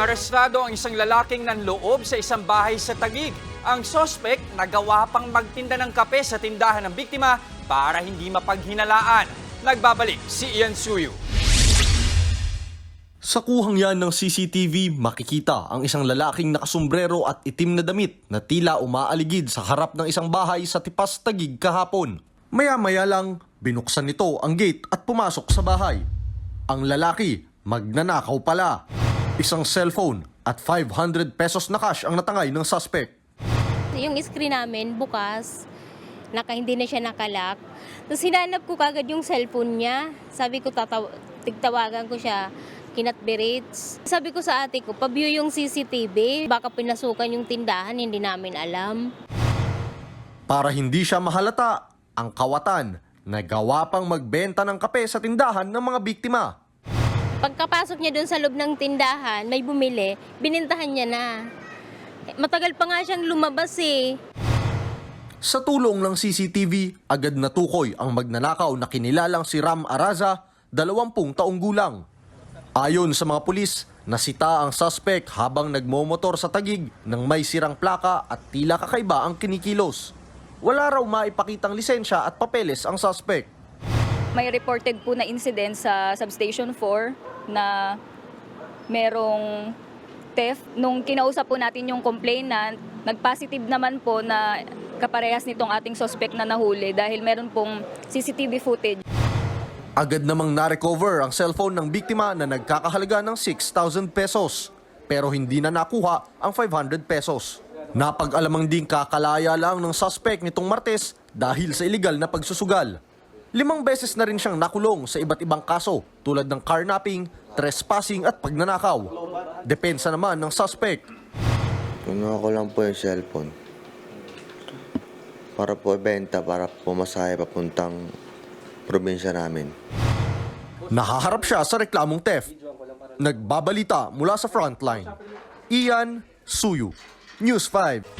arestado ang isang lalaking nanloob sa isang bahay sa Tagig. Ang sospek nagawa pang magtinda ng kape sa tindahan ng biktima para hindi mapaghinalaan. Nagbabalik si Ian Suyu. Sa kuhang yan ng CCTV, makikita ang isang lalaking nakasombrero at itim na damit na tila umaaligid sa harap ng isang bahay sa Tipas Tagig kahapon. Maya-maya lang, binuksan nito ang gate at pumasok sa bahay. Ang lalaki, magnanakaw pala. Isang cellphone at 500 pesos na cash ang natangay ng suspect. Yung screen namin bukas, naka, hindi na siya nakalak. Tapos hinanap ko kagad yung cellphone niya. Sabi ko, tataw- tigtawagan ko siya, kinatbirates. Sabi ko sa ate ko, pabview yung CCTV. Baka pinasukan yung tindahan, hindi namin alam. Para hindi siya mahalata, ang kawatan nagawa pang magbenta ng kape sa tindahan ng mga biktima. Pagkapasok niya doon sa loob ng tindahan, may bumili, binintahan niya na. Eh, Matagal pa nga siyang lumabas eh. Sa tulong ng CCTV, agad natukoy ang magnanakaw na kinilalang si Ram Araza, 20 taong gulang. Ayon sa mga pulis, nasita ang suspect habang nagmomotor sa tagig ng may sirang plaka at tila kakaiba ang kinikilos. Wala raw maipakitang lisensya at papeles ang suspect. May reported po na incident sa Substation 4 na merong theft. Nung kinausap po natin yung complainant, nag-positive naman po na kaparehas nitong ating suspect na nahuli dahil meron pong CCTV footage. Agad namang na-recover ang cellphone ng biktima na nagkakahalaga ng 6,000 pesos. Pero hindi na nakuha ang 500 pesos. Napag-alamang din kakalaya lang ng suspect nitong Martes dahil sa illegal na pagsusugal. Limang beses na rin siyang nakulong sa iba't ibang kaso tulad ng carnapping, trespassing at pagnanakaw. Depensa naman ng suspect. Kuno ko lang po yung cellphone. Para po ibenta, para pumasahe papuntang probinsya namin. Nahaharap siya sa reklamong theft. Nagbabalita mula sa frontline. Ian Suyu, News 5.